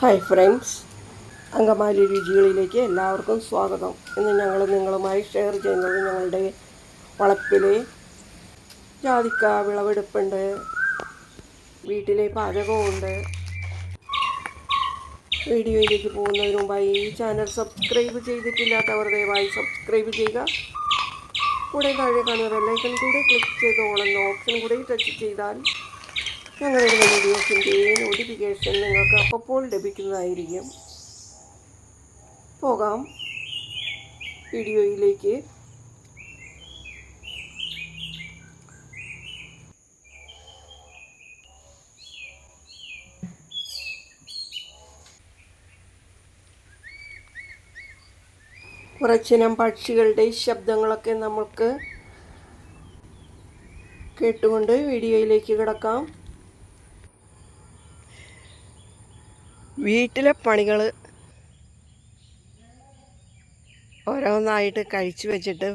Hi friends Angamaly രുചികളിലേക്ക് എല്ലാവർക്കും സ്വാഗതം. ഇന്ന് ഞങ്ങൾ നിങ്ങളുമായി ഷെയർ ചെയ്യുന്നത് ഞങ്ങളുടെ വളപ്പിലെ ജാതിക്ക വിളവെടുപ്പുണ്ട്. വീട്ടിലെ പാചകമുണ്ട് വീഡിയോയിലേക്ക് പോകുന്നതിന് മുമ്പായി ഈ ചാനൽ സബ്സ്ക്രൈബ് ചെയ്തിട്ടില്ലാത്തവർ ദയവായി സബ്സ്ക്രൈബ് ചെയ്യുക. കൂടെ താഴെ കാണുന്ന ബെല്ലൈക്കൺ കൂടെ ക്ലിക്ക് ചെയ്ത് ഓണെന്ന ഓപ്ഷൻ കൂടെ ടച്ച് ചെയ്താൽ ഞങ്ങളുടെ വീഡിയോസിന്റെ നോട്ടിഫിക്കേഷൻ നിങ്ങൾക്ക് അപ്പോൾ ലഭിക്കുന്നതായിരിക്കും. പോകാം. വീഡിയോയിലേക്ക്. കുറച്ചിനം പക്ഷികളുടെ ശബ്ദങ്ങളൊക്കെ നമുക്ക് കേട്ടുകൊണ്ട് വീഡിയോയിലേക്ക് കിടക്കാം. വീട്ടിലെ പണികൾ ഓരോന്നായിട്ട് കഴിച്ചു വെച്ചിട്ട്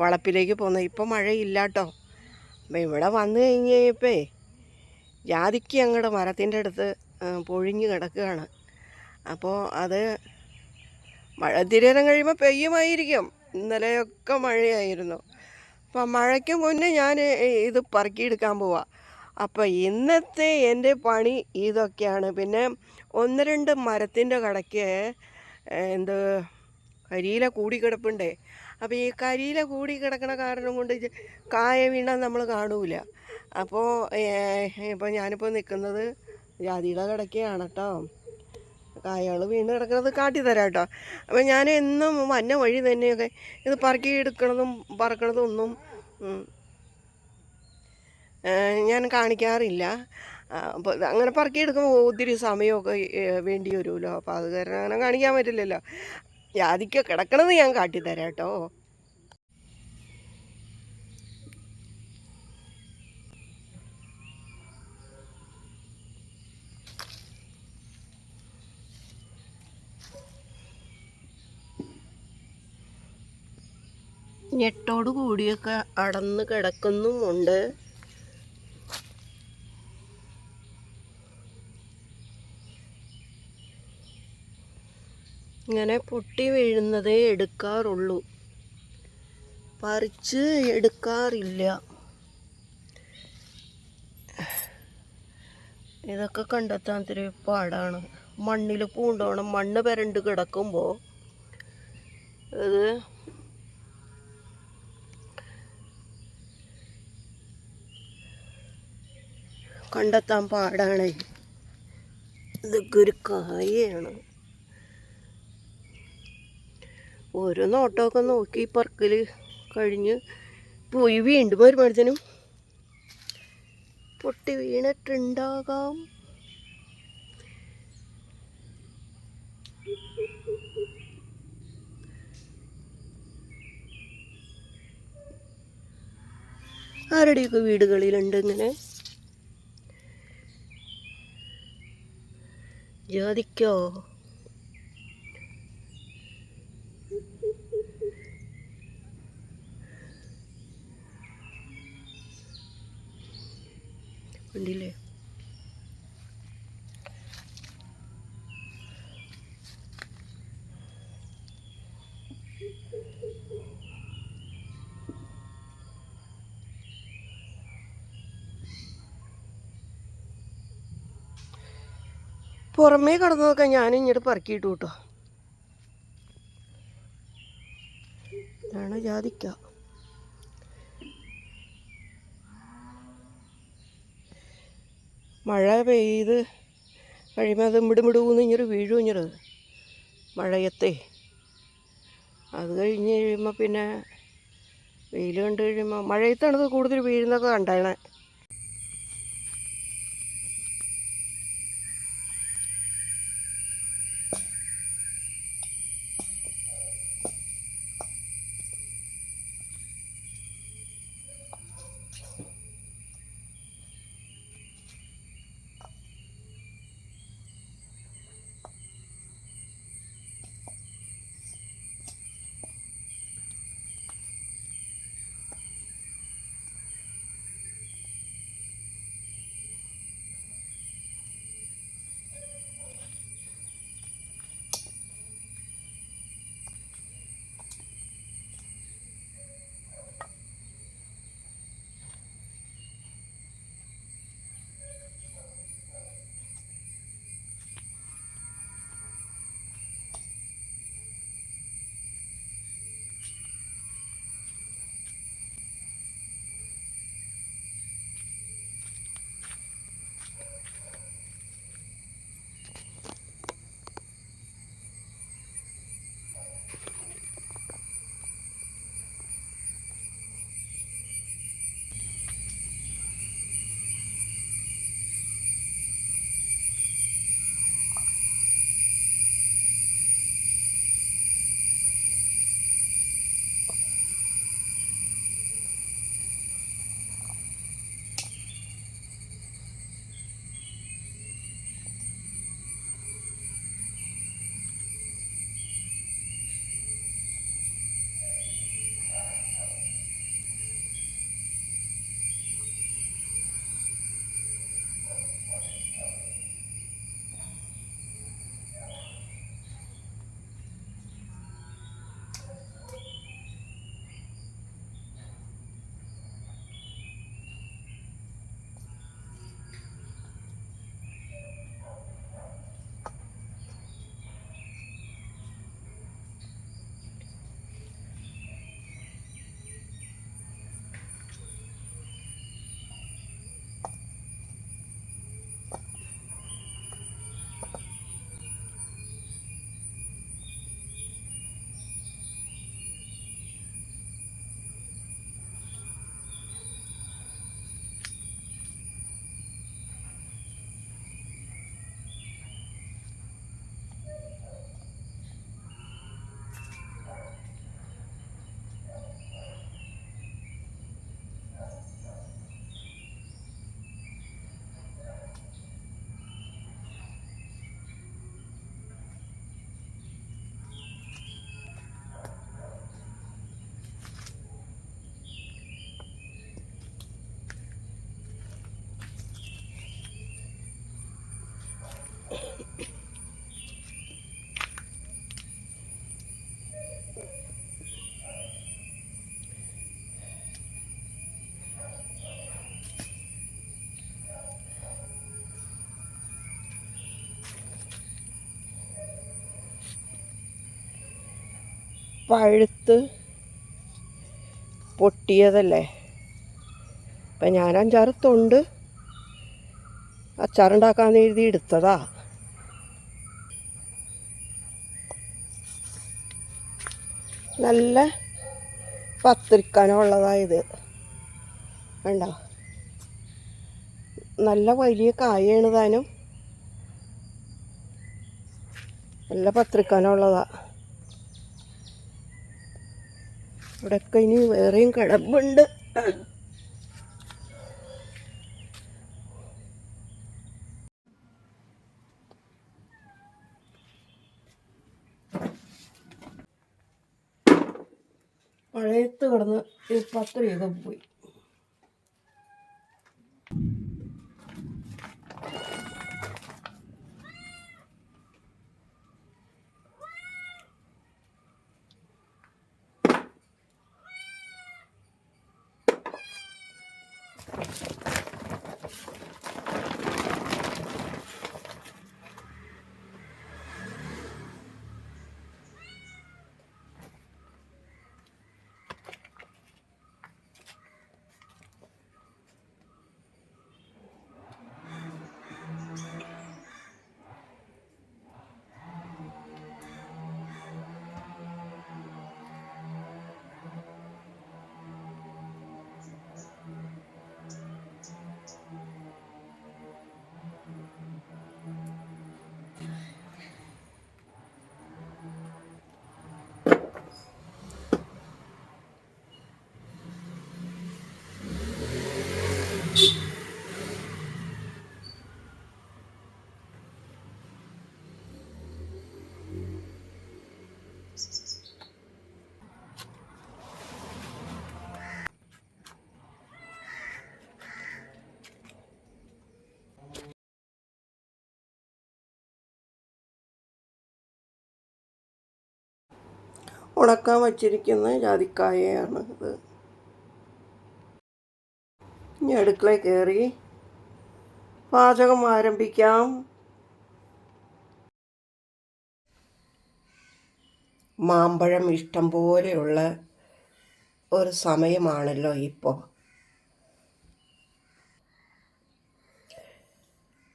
വളപ്പിലേക്ക് പോകുന്നത് ഇപ്പം മഴയില്ല കേട്ടോ അപ്പം ഇവിടെ വന്നു കഴിഞ്ഞ് കഴിഞ്ഞപ്പേ ജാതിക്ക് അങ്ങോട്ട് മരത്തിന്റെ അടുത്ത് പൊഴിഞ്ഞ് കിടക്കുകയാണ്. അപ്പോൾ അത് മഴ തിരേരം കഴിയുമ്പോൾ പെയ്യുമായിരിക്കും. ഇന്നലെയൊക്കെ മഴയായിരുന്നു. അപ്പം മഴയ്ക്ക് മുന്നേ ഞാൻ ഇത് പറക്കിയെടുക്കാൻ പോവാ. അപ്പം ഇന്നത്തെ എന്റെ പണി ഇതൊക്കെയാണ്. പിന്നെ ഒന്ന് രണ്ട് മരത്തിന്റെ കടയ്ക്ക് എന്ത് കരിയില കൂടി കിടപ്പുണ്ടേ. അപ്പോൾ ഈ കരിയില കൂടി കിടക്കണ കാരണം കൊണ്ട് കായ വീണാൽ നമ്മൾ കാണൂല. അപ്പോൾ ഇപ്പോൾ ഞാനിപ്പോൾ നിൽക്കുന്നത് ജാതിയുടെ കിടക്കയാണ് കേട്ടോ കായകൾ വീണ് കിടക്കുന്നത് കാട്ടിത്തരാം കേട്ടോ അപ്പോൾ ഞാൻ എന്നും വന്ന വഴി തന്നെയൊക്കെ ഇത് പറക്കി എടുക്കണതും പറക്കണതും ഒന്നും ഞാൻ കാണിക്കാറില്ല. അപ്പോൾ അങ്ങനെ പറക്കി എടുക്കുമ്പോൾ ഒത്തിരി സമയമൊക്കെ വേണ്ടി വരുമല്ലോ അപ്പോൾ അത് കാരണം അങ്ങനെ കാണിക്കാൻ പറ്റില്ലല്ലോ. ജാതിക്ക കിടക്കണത് ഞാൻ കാട്ടിത്തരാം കേട്ടോ. ഞെട്ടോട് കൂടിയൊക്കെ അടന്ന് കിടക്കുന്നുമുണ്ട്. ഇങ്ങനെ പൊട്ടി വീഴുന്നതേ എടുക്കാറുള്ളൂ. പറിച്ച് എടുക്കാറില്ല. ഇതൊക്കെ കണ്ടെത്താൻ ഇത്തിരി പാടാണ്. മണ്ണിൽ പൂണ്ടോണം മണ്ണ് പെരണ്ട് കിടക്കുമ്പോൾ ഇത് കണ്ടെത്താൻ പാടാണ്. ഇതൊക്കെ ഒരു കായാണ് ഓരോ നോട്ടമൊക്കെ നോക്കി പറക്കൽ കഴിഞ്ഞ് പോയി വീണ്ടും വരുമ്പോഴത്തേനും പൊട്ടി വീണിട്ടുണ്ടാകാം. ആരുടെയൊക്കെ വീടുകളിലുണ്ട് ഇങ്ങനെ? ജാതിക്കോ? പുറമേ കിടന്നതൊക്കെ ഞാൻ ഇങ്ങോട്ട് പറക്കിയിട്ടു കേട്ടോ ഇതാണ് ജാതിക്ക. മഴ പെയ്ത് കഴിയുമ്പോൾ അത് മിടുമിടുവെന്ന് ഇഞ്ഞൊരു വീഴും ഇഞ്ഞൊരു മഴയത്തെ. അത് കഴിഞ്ഞ് കഴിയുമ്പോൾ പിന്നെ വെയിൽ കണ്ടു കഴിയുമ്പോൾ മഴയത്താണ് ഇത് കൂടുതൽ വീഴുന്നൊക്കെ കണ്ടേണേ. പഴുത്ത് പൊട്ടിയതല്ലേ? അപ്പം ഞാൻ അഞ്ചാറ് തൊണ്ട് അച്ചാറുണ്ടാക്കാൻ എഴുതി എടുത്തതാ. നല്ല പത്തിരിക്കാനുള്ളതായത് വേണ്ട നല്ല വലിയ കായാണ് താനും. നല്ല പത്രിക്കാനുള്ളതാ ഇവിടെയൊക്കെ ഇനി വേറെയും കിടപ്പുണ്ട്. മഴയത്ത് കിടന്ന് ഈ പത്രിയൊക്കെ പോയി. ഉണക്കാൻ വച്ചിരിക്കുന്ന ജാതിക്കായയാണ് ഇത്. ഇനി അടുക്കള കയറി പാചകം ആരംഭിക്കാം. മാമ്പഴം ഇഷ്ടം പോലെയുള്ള ഒരു സമയമാണല്ലോ ഇപ്പോൾ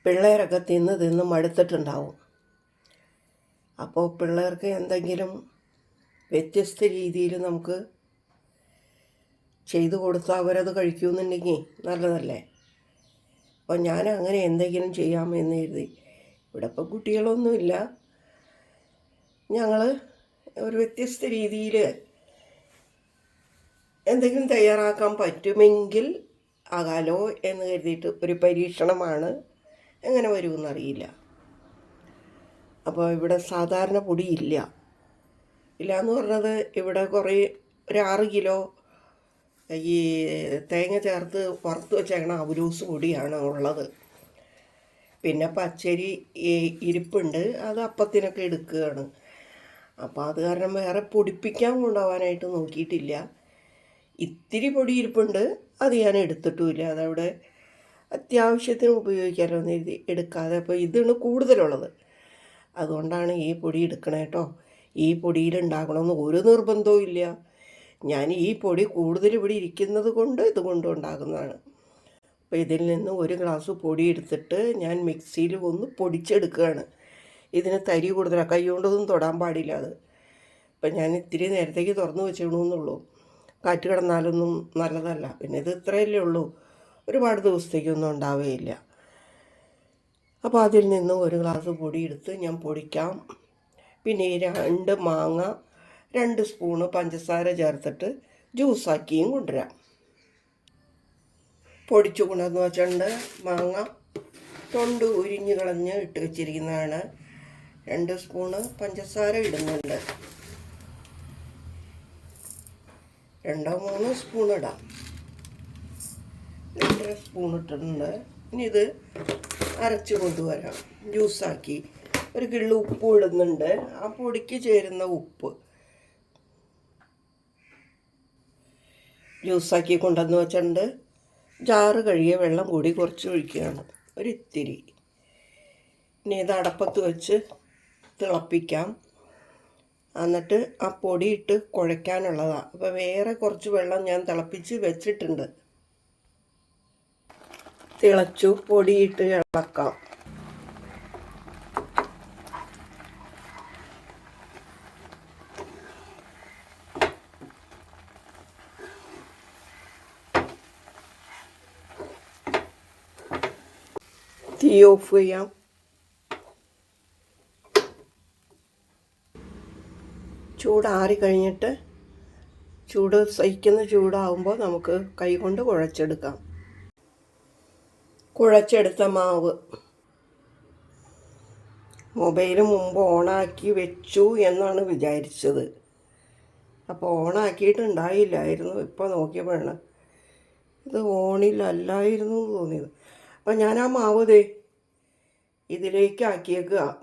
പിള്ളേരൊക്കെ തിന്ന് തിന്ന് മടുത്തിട്ടുണ്ടാവും. അപ്പോൾ പിള്ളേർക്ക് എന്തെങ്കിലും വ്യത്യസ്ത രീതിയിൽ നമുക്ക് ചെയ്തു കൊടുത്താൽ അവരത് കഴിക്കുമെന്നുണ്ടെങ്കിൽ നല്ലതല്ലേ? അപ്പോൾ ഞാൻ അങ്ങനെ എന്തെങ്കിലും ചെയ്യാമെന്ന് എഴുതി ഇവിടെ ഇപ്പം കുട്ടികളൊന്നുമില്ല. ഞങ്ങൾ ഒരു വ്യത്യസ്ത രീതിയിൽ എന്തെങ്കിലും തയ്യാറാക്കാൻ പറ്റുമെങ്കിൽ ആകാലോ എന്ന് കരുതിയിട്ട് ഒരു പരീക്ഷണമാണ് എങ്ങനെ വരുമെന്നറിയില്ല. അപ്പോൾ ഇവിടെ സാധാരണ പൊടിയില്ല ഇല്ല എന്ന് പറഞ്ഞത് ഇവിടെ കുറേ ഒരു ആറ് കിലോ ഈ തേങ്ങ ചേർത്ത് വറുത്ത് വെച്ചേക്കണ അവരൂസ് പൊടിയാണ് ഉള്ളത്. പിന്നെ പച്ചരി ഇരിപ്പുണ്ട് അത് അപ്പത്തിനൊക്കെ എടുക്കുകയാണ്. അപ്പോൾ അത് കാരണം വേറെ പൊടിപ്പിക്കാൻ കൊണ്ടുപോകാനായിട്ട് നോക്കിയിട്ടില്ല. ഇത്തിരി പൊടി ഇരിപ്പുണ്ട് അത് ഞാൻ എടുത്തിട്ടുമില്ല. അതവിടെ അത്യാവശ്യത്തിന് ഉപയോഗിക്കാനൊന്നും എഴുതി എടുക്കാതെ. അപ്പോൾ ഇതാണ് കൂടുതലുള്ളത്. അതുകൊണ്ടാണ് ഈ പൊടി എടുക്കണേ കേട്ടോ ഈ പൊടിയിലുണ്ടാകണമെന്ന് ഒരു നിർബന്ധവും ഇല്ല. ഞാൻ ഈ പൊടി കൂടുതൽ ഇവിടെ ഇരിക്കുന്നത് കൊണ്ട് ഇതുകൊണ്ട് ഉണ്ടാകുന്നതാണ് അപ്പോൾ ഇതിൽ നിന്ന് ഒരു ഗ്ലാസ് പൊടി എടുത്തിട്ട് ഞാൻ മിക്സിയിൽ ഒന്ന് പൊടിച്ചെടുക്കുകയാണ്. ഇതിന് തരി കൂടുതലാണ് കൈ കൊണ്ടൊന്നും തൊടാൻ പാടില്ല അത്. അപ്പം ഞാൻ ഇത്തിരി നേരത്തേക്ക് തുറന്നു വെച്ചിടണമെന്നുള്ളൂ കാറ്റ് കിടന്നാലൊന്നും നല്ലതല്ല. പിന്നെ ഇത് ഇത്രയല്ലേ ഉള്ളൂ. ഒരുപാട് ദിവസത്തേക്കൊന്നും ഉണ്ടാവുകയില്ല. അപ്പോൾ അതിൽ നിന്ന് ഒരു ഗ്ലാസ് പൊടി എടുത്ത് ഞാൻ പൊടിക്കാം. പിന്നെ രണ്ട് മാങ്ങ രണ്ട് സ്പൂണ് പഞ്ചസാര ചേർത്തിട്ട് ജ്യൂസാക്കിയും കൊണ്ടുവരാം. പൊടിച്ചു കൊണ്ടെന്ന് വെച്ചിട്ടുണ്ട് മാങ്ങ. തൊണ്ട് ഉരിഞ്ഞു കളഞ്ഞ് ഇട്ട് വെച്ചിരിക്കുന്നതാണ്. രണ്ട് സ്പൂണ് പഞ്ചസാര ഇടുന്നുണ്ട്. രണ്ടോ മൂന്നോ സ്പൂൺ ഇടാം. രണ്ടര സ്പൂൺ ഇട്ടിട്ടുണ്ട്. ഇനി ഇത് അരച്ച് കൊണ്ടുവരാം. ജ്യൂസാക്കി ഒരു കിള്ളു ഉപ്പ് ഇടുന്നുണ്ട്. ആ പൊടിക്ക് ചേരുന്ന ഉപ്പ്. ജ്യൂസാക്കി കൊണ്ടുവന്ന് വെച്ചിട്ടുണ്ട്. ജാറ് കഴുകിയ വെള്ളം കൂടി കുറച്ച് ഒഴിക്കുകയാണ്. ഒരിത്തിരി. ഇനി ഇത് അടപ്പത്ത് വെച്ച് തിളപ്പിക്കാം. എന്നിട്ട് ആ പൊടി ഇട്ട് കുഴയ്ക്കാനുള്ളതാണ് അപ്പോൾ വേറെ കുറച്ച് വെള്ളം ഞാൻ തിളപ്പിച്ച് വെച്ചിട്ടുണ്ട്. തിളച്ചു പൊടിയിട്ട് ഇളക്കാം. തീ ഓഫ് ചെയ്യാം ചൂടാറി കഴിഞ്ഞിട്ട് ചൂട് സഹിക്കുന്ന ചൂടാവുമ്പോൾ നമുക്ക് കൈകൊണ്ട് കുഴച്ചെടുക്കാം. കുഴച്ചെടുത്ത മാവ്. മൊബൈൽ മുമ്പ് ഓണാക്കി വെച്ചു എന്നാണ് വിചാരിച്ചത്. അപ്പോൾ ഓണാക്കിയിട്ടുണ്ടായില്ലായിരുന്നു. ഇപ്പോൾ നോക്കിയപ്പോഴാണ്. ഇത് ഓണിലല്ലായിരുന്നു തോന്നിയത്. അപ്പം ഞാൻ ആ മാവ് ദേ ഇതിലേക്ക് ആക്കിയേക്കുക.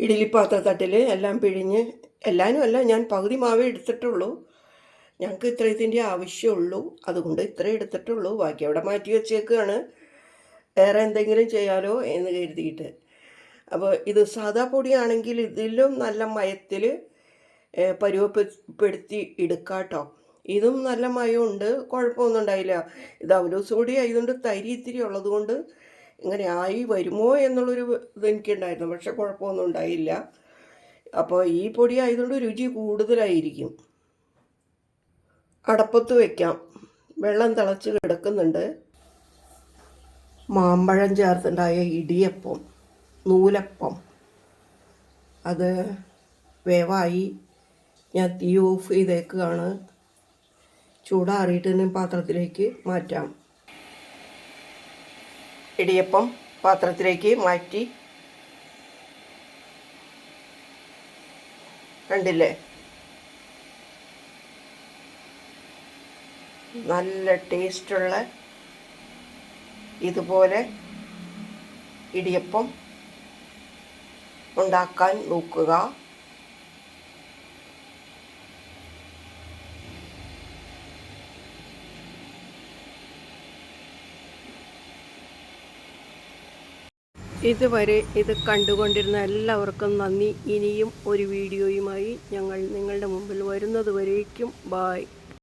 ഇഡ്ഡലിപ്പാത്രത്തട്ടിൽ എല്ലാം പിഴിഞ്ഞ് എല്ലാനും അല്ല ഞാൻ പകുതി മാവേ എടുത്തിട്ടുള്ളൂ. ഞങ്ങൾക്ക് ഇത്രയത്തിന്റെ ആവശ്യമുള്ളൂ. അതുകൊണ്ട് ഇത്രേ എടുത്തിട്ടുള്ളൂ. ബാക്കി അവിടെ മാറ്റി വെച്ചേക്കാണ്. വേറെ എന്തെങ്കിലും ചെയ്യാലോ എന്ന് കരുതിയിട്ട്. അപ്പോൾ ഇത് സാദാ പൊടിയാണെങ്കിൽ ഇതിലും നല്ല മയത്തിൽ പരുവപ്പെടുത്തി എടുക്കാട്ടോ. ഇതും നല്ല മയമുണ്ട് കുഴപ്പമൊന്നും ഉണ്ടായില്ല. ഇത് അവലോസ് പൊടി ആയതുകൊണ്ട് തരി ഇത്തിരി ഉള്ളത് കൊണ്ട് ഇങ്ങനെ ആയി വരുമോ എന്നുള്ളൊരു ഇത് എനിക്കുണ്ടായിരുന്നു. പക്ഷെ കുഴപ്പമൊന്നും ഉണ്ടായില്ല. അപ്പോൾ ഈ പൊടി ആയതുകൊണ്ട് രുചി കൂടുതലായിരിക്കും. അടപ്പത്ത് വയ്ക്കാം വെള്ളം തിളച്ച് കിടക്കുന്നുണ്ട്. മാമ്പഴം ചേർത്തുണ്ടായ ഇടിയപ്പം നൂലപ്പം. അത് വേവായി. ഞാൻ തീ ഓഫ് ചെയ്തേക്കുകയാണ് ചൂടാറിയിട്ട് പാത്രത്തിലേക്ക് മാറ്റാം. ഇടിയപ്പം പാത്രത്തിലേക്ക് മാറ്റി. കണ്ടില്ലേ? നല്ല ടേസ്റ്റുള്ള ഇതുപോലെ ഇടിയപ്പം ഉണ്ടാക്കാൻ നോക്കുക. ഇതുവരെ ഇത് കണ്ടുകൊണ്ടിരുന്ന എല്ലാവർക്കും നന്ദി. ഇനിയും ഒരു വീഡിയോയുമായി ഞങ്ങൾ നിങ്ങളുടെ മുമ്പിൽ വരുന്നതുവരേക്കും. ബായ്